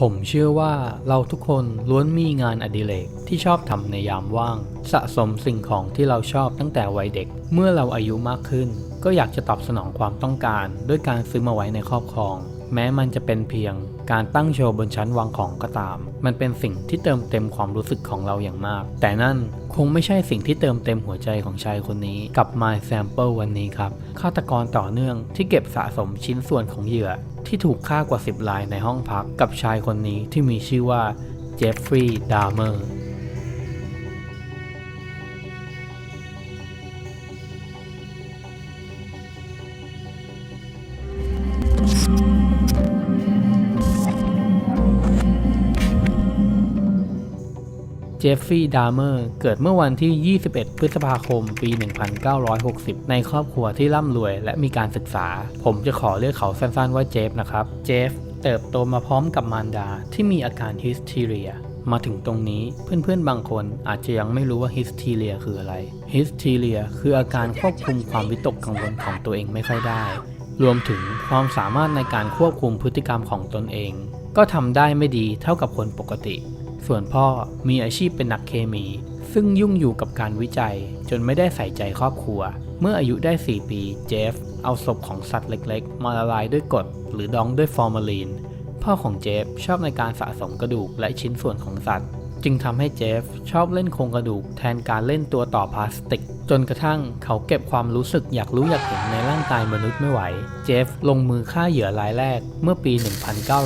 ผมเชื่อว่าเราทุกคนล้วนมีงานอดิเรกที่ชอบทำในยามว่าง สะสมสิ่งของที่เราชอบตั้งแต่วัยเด็ก เมื่อเราอายุมากขึ้น ก็อยากจะตอบสนองความต้องการ ด้วยการซื้อมาไว้ในครอบครอง แม้มันจะเป็นเพียงการตั้งโชว์บนชั้นวางของก็ตาม มันเป็นสิ่งที่เติมเต็มความรู้สึกของเราอย่างมาก แต่นั่นคงไม่ใช่สิ่งที่เติมเต็มหัวใจของชายคนนี้กับ My Sample วันนี้ครับฆาตกรต่อเนื่องที่เก็บสะสมชิ้นส่วนของเหยื่อ ที่ถูกฆ่ากว่า 10รายในห้องพักกับชายคนนี้ที่มีชื่อว่าเจฟฟรีย์ดาเมอร์ จฟฟรีย์ดาร์เมอร์เกิดเมื่อวันที่ 21 พฤษภาคม ปี 1960 ในครอบครัวที่ร่ำรวยและมีการศึกษา ผมจะขอเรียกเขาสั้นๆว่าเจฟนะครับ เจฟเติบโตมาพร้อมกับมารดาที่มีอาการฮิสทีเรีย มาถึงตรงนี้เพื่อนๆบางคนอาจจะยังไม่รู้ว่าฮิสทีเรียคืออะไร ฮิสทีเรียคืออาการควบคุมความวิตกกังวลของตัวเองไม่ค่อยได้ รวมถึงความสามารถในการควบคุมพฤติกรรมของตนเอง ก็ทำได้ไม่ดีเท่ากับคนปกติ ส่วนพ่อมีอาชีพเป็นนักเคมี ซึ่งยุ่งอยู่กับการวิจัย จนไม่ได้ใส่ใจครอบครัว เมื่ออายุได้ 4 ปี เจฟ เอาศพของสัตว์เล็กๆ มาละลายด้วยกรดหรือดองด้วยฟอร์มาลีน พ่อของเจฟชอบในการสะสมกระดูกและชิ้นส่วนของสัตว์ จึงทำให้เจฟชอบเล่นโครงกระดูกแทนการเล่นตัวต่อพลาสติก จนกระทั่งเขาเก็บความรู้สึกอยากรู้อยากเห็นในร่างกายมนุษย์ไม่ไหว เจฟลงมือฆ่าเหยื่อรายแรกเมื่อปี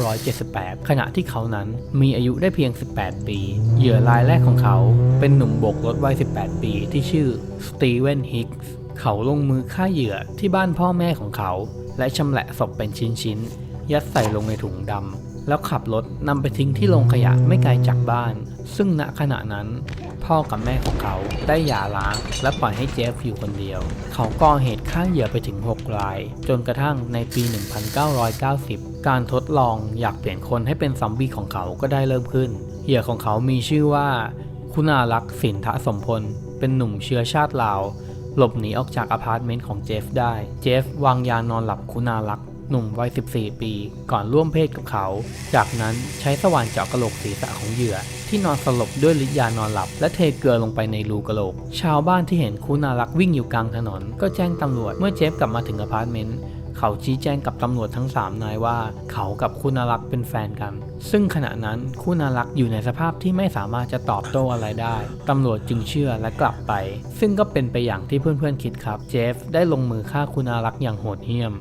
1978 ขณะที่เขานั้นมีอายุได้เพียง 18 ปี เหยื่อรายแรกของเขาเป็นหนุ่มบกรถวัย 18 ปีที่ชื่อสตีเวนฮิกส์เขาลงมือฆ่าเหยื่อที่บ้านพ่อแม่ของเขา และชำแหละศพเป็นชิ้นๆยัดใส่ลงในถุงดำ แล้วขับรถนำไปทิ้งที่โรงขยะไม่ไกลจากบ้าน ซึ่งณขณะนั้นพ่อกับแม่ของเขาได้หย่าร้าง และปล่อยให้เจฟอยู่คนเดียว เขาก่อเหตุฆ่าเหยื่อไปถึง 6 ราย จนกระทั่งในปี 1990 การทดลองอยากเปลี่ยนคนให้เป็นซอมบี้ของเขาก็ได้เริ่มขึ้น เหยื่อของเขามีชื่อว่า คุณารักษ์สินทะสมพล เป็นหนุ่มเชื้อชาติลาวหลบหนีออกจากอพาร์ตเมนต์ของเจฟได้ เจฟวางยานอนหลับคุณารักษ์ หนุ่มวัย 14 ปี ก่อนร่วมเพศกับเขา จากนั้นใช้สว่านเจาะกระโหลกศีรษะของเหยื่อ ที่นอนสลบด้วยฤทธิ์ยานอนหลับ และเทเกลือลงไปในรูกระโหลก ชาวบ้านที่เห็นคุณารักวิ่งอยู่กลางถนน ก็แจ้งตำรวจเมื่อเจฟกลับมาถึงอพาร์ตเมนต์เขาชี้แจงกับตำรวจทั้ง 3 นายว่า เขากับคุณารักเป็นแฟนกัน ซึ่งขณะนั้นคุณารักอยู่ในสภาพที่ไม่สามารถจะตอบโต้อะไรได้ ตำรวจจึงเชื่อและกลับไป ซึ่งก็เป็นไปอย่างที่เพื่อนๆคิดครับ เจฟได้ลงมือฆ่าคุณารักอย่างโหดเหี้ยม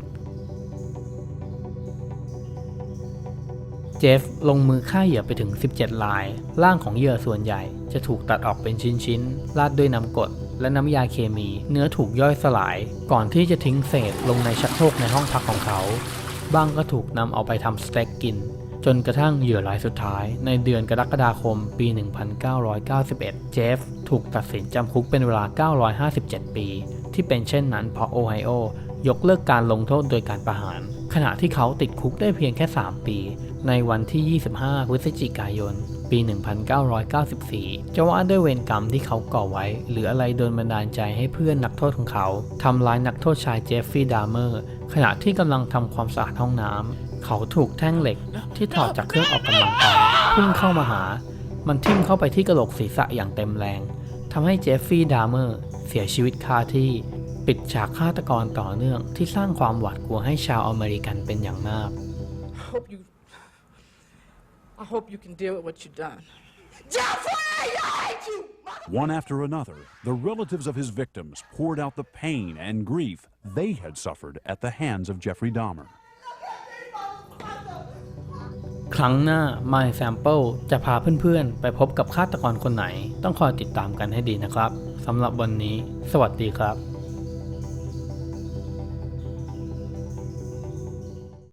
เจฟลงมือฆ่าเหยื่อไปถึง 17 ลาย ร่างของเหยื่อส่วนใหญ่ จะถูกตัดออกเป็นชิ้นๆ ราดด้วยน้ำกรดและน้ำยาเคมี เนื้อถูกย่อยสลาย ก่อนที่จะทิ้งเศษลงในชักโครกในห้องพักของเขา บ้างก็ถูกนำเอาไปทำสเต็กกิน จนกระทั่งเหยื่อรายสุดท้าย ในเดือนกรกฎาคมปี 1991 เจฟถูกตัดสินจำคุกเป็นเวลา 957 ปี ที่เป็นเช่นนั้นเพราะโอไฮโอยกเลิกการลงโทษโดยการประหาร ขณะที่เขาติดคุกได้เพียงแค่ 3 ปี ในวันที่ 25 พฤศจิกายน ปี 1994 จะว่าด้วยเวรกรรมที่เขาก่อไว้ หรืออะไรโดนบันดาลใจให้เพื่อนนักโทษของเขาทำร้ายนักโทษชายเจฟฟี่ดาร์เมอร์ ขณะที่กำลังทำความสะอาดห้องน้ำเขาถูกแท่งเหล็กที่ถอดจากเครื่องออกกำลังกายพุ่งเข้ามาหา มันทิ่มเข้าไปที่กระโหลกศีรษะอย่างเต็มแรงทำให้เจฟฟี่ดาร์เมอร์เสียชีวิตคาที่ ปิดฉากฆาตกรต่อเนื่องที่สร้างความหวาดกลัวให้ชาวอเมริกันเป็นอย่างมาก I hope you. I hope you can deal with what you've done. One after another, the relatives of his victims poured out the pain and grief they had suffered at the hands of Jeffrey Dahmer. ครั้งหน้า My Sample จะพาเพื่อนๆ ไปพบกับฆาตกรคนไหน ต้องคอยติดตามกันให้ดีนะครับ สำหรับวันนี้ สวัสดีครับ